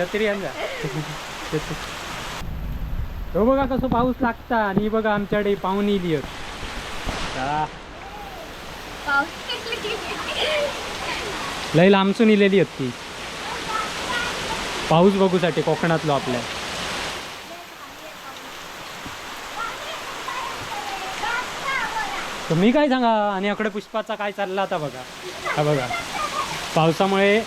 छत्री तो बघा कसं पाऊस लागता आणि ही बघा आमच्याकडे पाहुणी इली लय लांबसून इलेली आहेत ती. पाऊस बघूसाठी कोकणातलो आपल्या. मी काय सांगा? आणि अकडे पुष्पाचा काय चालला आता बघा. हा बघा. पावसामुळे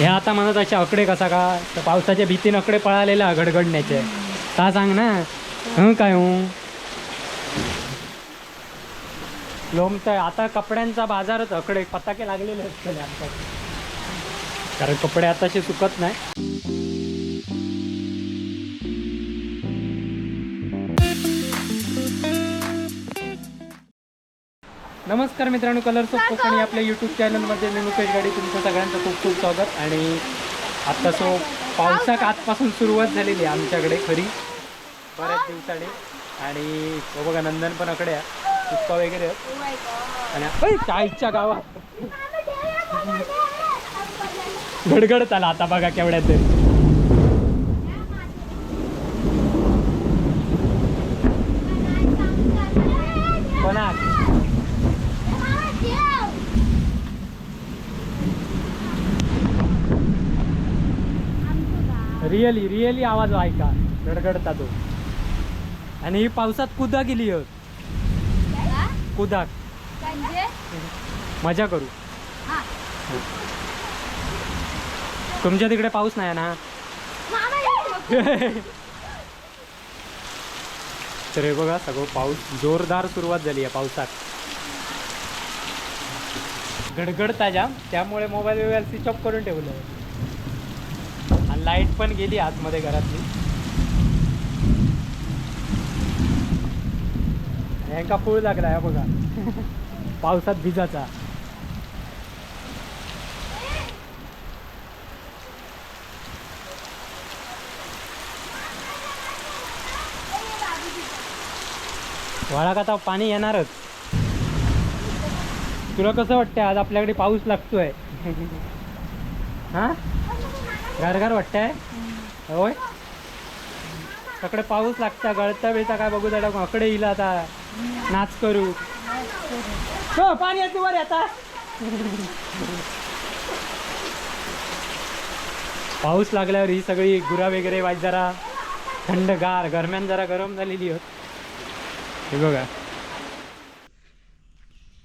ह्या आता म्हणत असे अकडे कसा का? तर पावसाच्या भीतीनं अकडे पळालेला गडगडण्याचे ता सांग ना? हं काय हूं? लोमतंय आता कपड्यांचा बाजारच अकडे पताके लागलेले असते आमच्या कारण कपडे आताशी सुकत नाही. नमस्कार मित्रांनो कलर्स ऑफ कोकणी आपल्या यूट्यूब चॅनलमध्ये मी मुकेश गाडी तुमचं सगळ्यांचं खूप खूप स्वागत. आणि आत्ता सो पावसाक आजपासून सुरुवात झालेली आहे आमच्याकडे खरी. बऱ्याच दिवसाने. आणि तो बघा नंदन पण अकडे आहे. पुष्पा वगैरे आहेत. आणि ऐ, चाळीसच्या गावात. गडगडत आला आता बघा केवढ्यात तरी. रिअली रिअली आवाज ऐका. गडगडता तो. आणि ही पावसात कुदा गेली होत कुदाक. मजा करू. तुमच्या तिकडे पाऊस नाही ना? तर हे बघा सगळं पाऊस जोरदार सुरुवात झाली आहे पावसात. गडगडता जाम. त्यामुळे मोबाईल बिबाईल स्विच ऑफ करून ठेवलं. लाइट पण गेली आतमध्ये घरातली. यांका फूळ लागला आहे बघा. पावसात भिजाचा. वाळाक आता पाणी येणारच. तुला कसं वाटतंय आज आपल्याकडे पाऊस लागतोय? हा? गारगार वाटतंय? होय? सकडे पाऊस लागता गळता बिळता काय बघू दाडा अकडे येईल आता. नाच करू. हो पाणी येते वर आता. पाऊस लागल्यावर ही सगळी गुरा वगैरे वाज जरा थंडगार गरम्यान जरा गरम झालेली होत. हे बघा.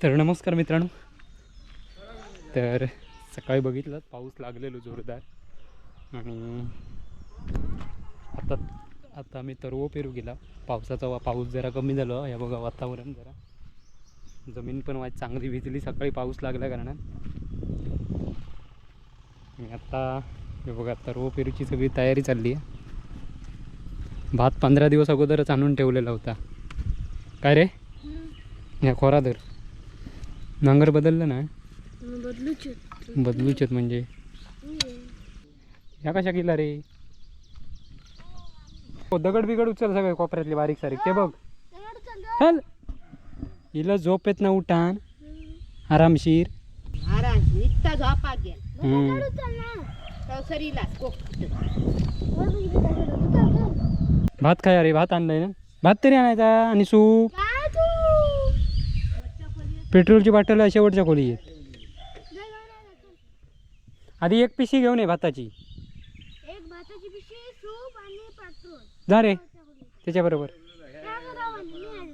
तर नमस्कार मित्रांनो. तर सकाळी बघितलं पाऊस लागलेलो जोरदार. आणि आता आता आम्ही तरव पेरू गेला. पावसाचा वा पाऊस जरा कमी झालं. हे बघा वातावरण जरा. जमीन पण वाज चांगली भिजली. सकाळी पाऊस लागल्या कारणात आणि आता हे बघा तरव पेरूची सगळी तयारी चालली आहे. भात पंधरा दिवस अगोदरच आणून ठेवलेला होता. काय रे? या खोरादर नांगर बदललं ना? बदलूच आहेत म्हणजे? ह्या कशा केला रे? हो दगड बिगड उचल सगळे कोपऱ्यातली बारीक सारीक. ते बघ. चल. हिला झोप येत ना उठान. आरामशीर. झोपाक गेल कोकट भात खाय रे भात आणलाय ना. भात तरी आणायचा आणि सूप पेट्रोलची बाटल शेवटच्या खोली आहेत आधी एक पिशी घेऊन ये भाताची एक भाताची पिशवी सूप आणि पेट्रोल जा रे. त्याच्याबरोबर.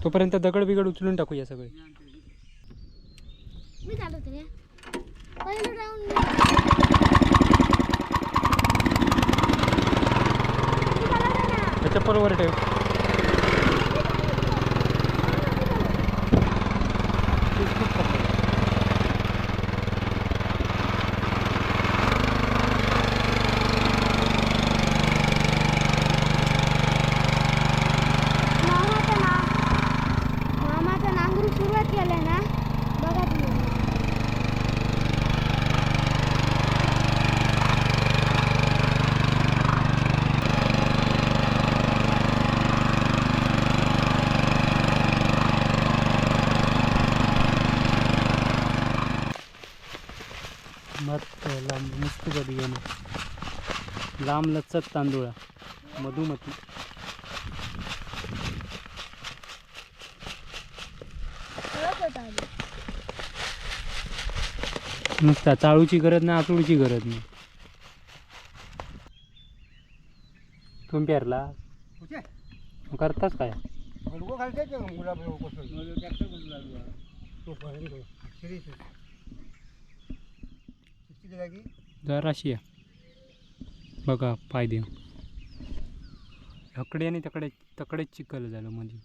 तोपर्यंत दगड बिगड उचलून टाकूया सगळे. मी चालवते रे? पहिलं राऊंड चप्पलवर ठेव मामाचं ना मामाचं नांगरू सुरुवात केलं ना बघा तुम्ही मस्त लांब मस्त कधी घेणं लांब लचक तांदूळा मधुमती. नुसता चाळूची गरज नाही आतुळीची गरज नाही. तुम्ही पेरला? मग करताच काय? किती जागी जराशी आहे. बघा पाय देऊ हकडे आणि तकडे तकडेच चिखल झालं मध्ये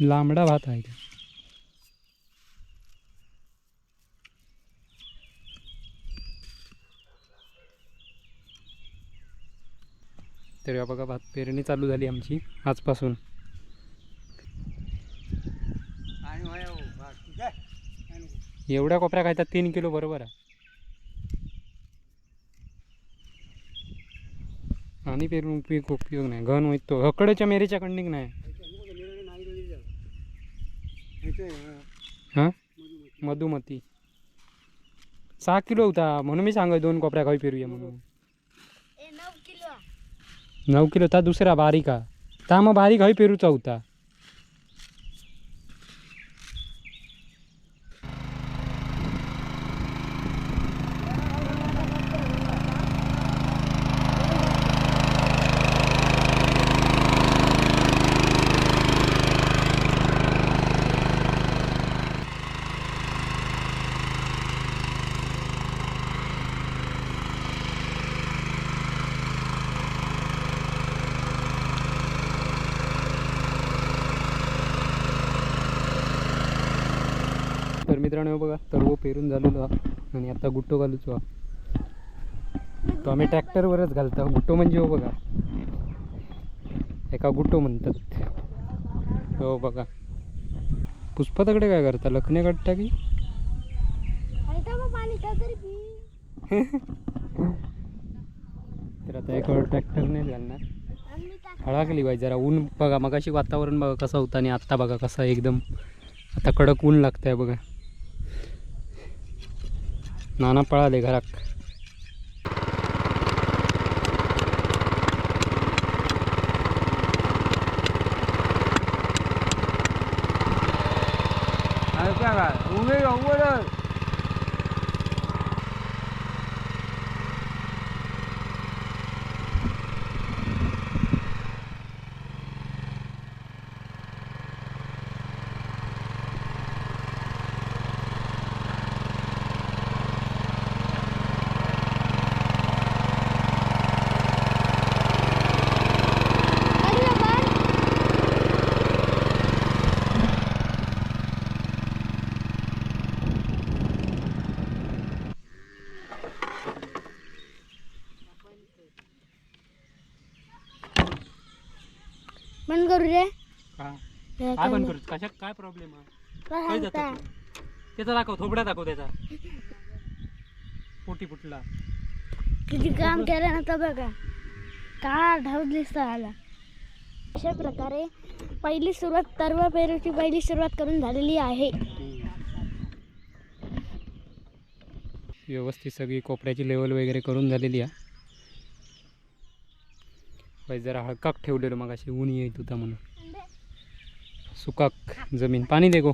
लांबडा भात आहे का? तर या बघा भात पेरणी चालू झाली आमची आजपासून. हो. एवढ्या कोपऱ्या खायतात तीन किलो बरोबर आहे. आणि पेरून उपयोग उपयोग नाही. घन होईत तो. हकडच्या मेरीच्या कंडिंग नाही इथे नको ते निराळे नाही दिलेली जाऊ. इथे, हा. मधुमती. सहा किलो होता म्हणून मी सांगत दोन कोपऱ्या खाई पेरूया म्हणून. ए नऊ किलो. नऊ किलो ता दुसरा बारीक हा ता मग बारीक हवी पेरूचा होता तर मित्रांनो हे बघा. सर्व पेरून झालेलो आणि आता गुट्टो घालूचो तो आम्ही ट्रॅक्टरवरच घालतो. गुट्टो म्हणजे हो बघा. एका गुट्टो म्हणतात हो बघा. पुष्पा तकडे काय करता? लखने काढता की? तर आता एक ट्रॅक्टरनेच घालणार. आणि बाई पाहिजे जरा ऊन बघा. मगाशी वातावरण बघा कसं होतं आणि आत्ता बघा कसं एकदम. आता कडक ऊन लागतंय बघा. नाना पळाले घरात. बंद करू रे हे काय पण काय करू? कशात काय प्रॉब्लेम आहे? काय काय त्याचा दाखव थोबड्या दाखव त्याचा. पोटी फुटला. किती काम केलं ना तर बघा. का ढाऊच दिसत आला. अशा प्रकारे पहिली सुरुवात तरवा पेरूची पहिली सुरुवात करून झालेली आहे. व्यवस्थित सगळी कोपऱ्याची लेवल वगैरे करून झालेली आहे. पाहिजे जरा हळकाक ठेवलेलं मग अशी ऊन येत होता म्हणून. सुकाक जमीन. पाणी दे गो.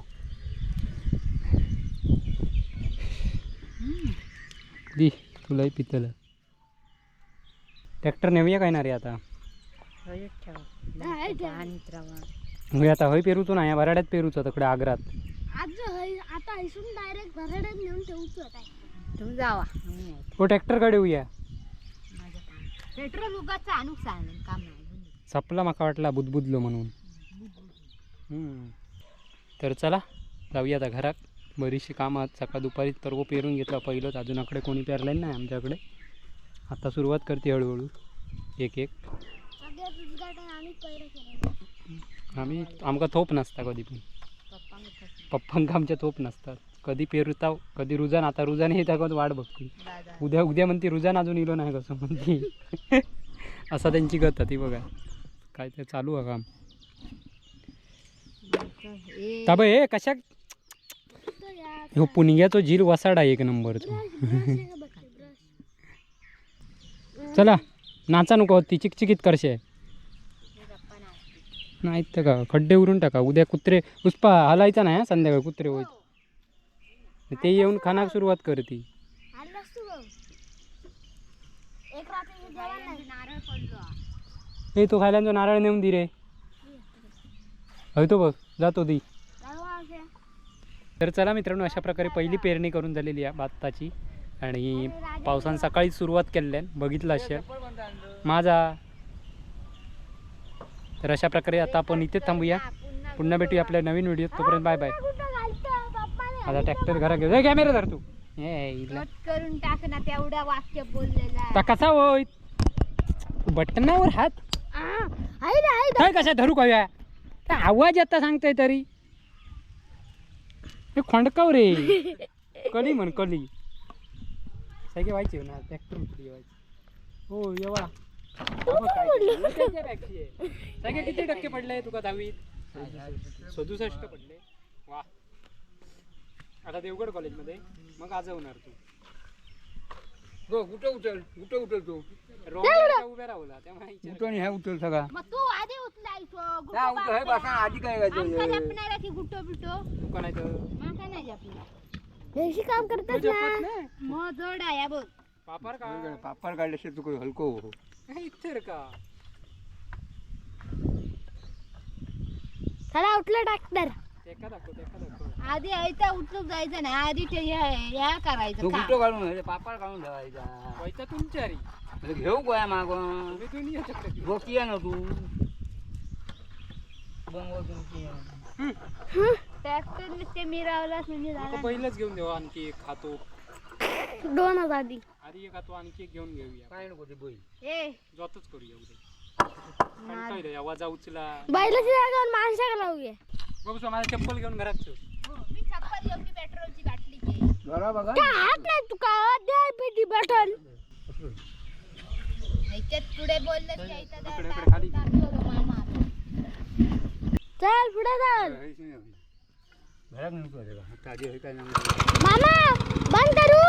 दी तुलाही पितलं. ट्रॅक्टर नेऊया काय ना रे आता. मग. आता हय पेरूचो ना या बराड्यात पेरूचो तिकडे आग्रात. आता इसून डायरेक्ट भराड्यात नेऊन तुम्ही जावा. हो ट्रॅक्टरकडे येऊया पेट्रोल उगाच सांग काम नाही. सपला माका वाटला बुदबुदलो म्हणून. हम्म. तर चला जाऊया आता घरात. बरीचशी कामं आहेत सकाळ दुपारी तर पेरून घेतलं. पहिलंच अजून आकडे कोणी पेरलं नाही आमच्याकडे. आता सुरुवात करते हळूहळू. एक एक. उद्घाटन आम्ही पहिलं केलं आम्ही आमका थोप नसता कधी पण. पप्पांका आमच्या थोप नसतात. कधी पेरताव कधी रुजान आता रुजान येता का वाट बघती उद्या उद्या म्हणते रुजान अजून इलो नाही कसं म्हणते. असा त्यांची गत ती बघा. काय ते चालू आहे काम. ताबा हे कशा हो पुणग्याचो झील वसाडा एक नंबरचो. चला नाचा नको ती चिकचिकीत करशे नाही तर का खड्डे उरून टाका. उद्या कुत्रे पुष्पा हलायचा नाही हा संध्याकाळी कुत्रे होत ते येऊन खानाक सुरुवात करती. आणलास तू नाही नारळ नेऊन दे रे. हय तो बघ जातो दी. तर चला मित्रांनो अशा प्रकारे पहिली पेरणी करून झालेली आहे भाताची. आणि पावसानं सकाळी सुरुवात केल्यान बघितलं असेल. माझा. तर अशा प्रकारे आता आपण इथेच थांबूया. पुन्हा भेटूया आपल्या नवीन व्हिडिओ तोपर्यंत बाय बाय. आता ट्रॅक्टर घरा घेऊ कॅमेरा धर तू. करून टाक ना तेवढा वाक्य बोललेला कसा होय बटनावर हात? काय कशा धरू काय काय आवाज आता सांगताय तरी. हे खोंडकाव रे. कली म्हण कली. सगळे व्हायचे ना ट्रॅक्टर व्हायची. हो येवा सगळे किती टक्के पडले तुका दहावीत? सदुसष्ट पडले. वा. आता देवगड कॉलेजमध्ये. मग आज होणार तू. हो कुठं उचल कुठं उचल तू? रोंगावरच्या उभ्या राहुला त्यामुळे विचार कुठं ह्या उचल सगळा. मग तू आधी उचलायचो त्या उचल हे बसा आधी काय आमका करायचं जपणारा की गुट्टो बिटो तू का नाही तर? माका नाही जपणार. देशी काम करतात तुझ्या ना? पत नाही. मग जोड आहे बघ. पापार का? पापड काढल्याशिवाय तू काही हलको हो इतर का? चला उठलं ट्रॅक्टर एका दाखव एका दाखव. आधी ऐता उचलून जायचं नाही आधी ते हे- ह्या करायचं तू का? कुठं काढून हे पापड काढून ठेवायचा. पैसा तुमच्या रे. घेऊ गोया मागून. तुम्ही आहे ना तू. ट्रॅक्टर ते मिरावलाच म्हणजे पहिलंच घेऊन देऊ आणखी एक खातो. दोन हजार आधी. आधी एक खातो आणखी एक घेऊन घेऊया. काय नको ते बोल. ए. जातच करूया उद्या. कंटाळले आवाज उचला. बैलाची जागेवर माणसाला लावूया. बघू सो माझं चप्पल घेऊन घरात ठेव. हो, मी छप्पन घेऊन ती पेट्रोलची बाटली घे जरा बघा. काय हात नाही तुका द्या पेटी बटन. ह्याच्यात पुढे बोललं की इथं इकडे, जरा इकडे, खाली. टाकतो तो मामा. चल पुढे चल घरात. ताजी आहे नाही? मामा बंद करू.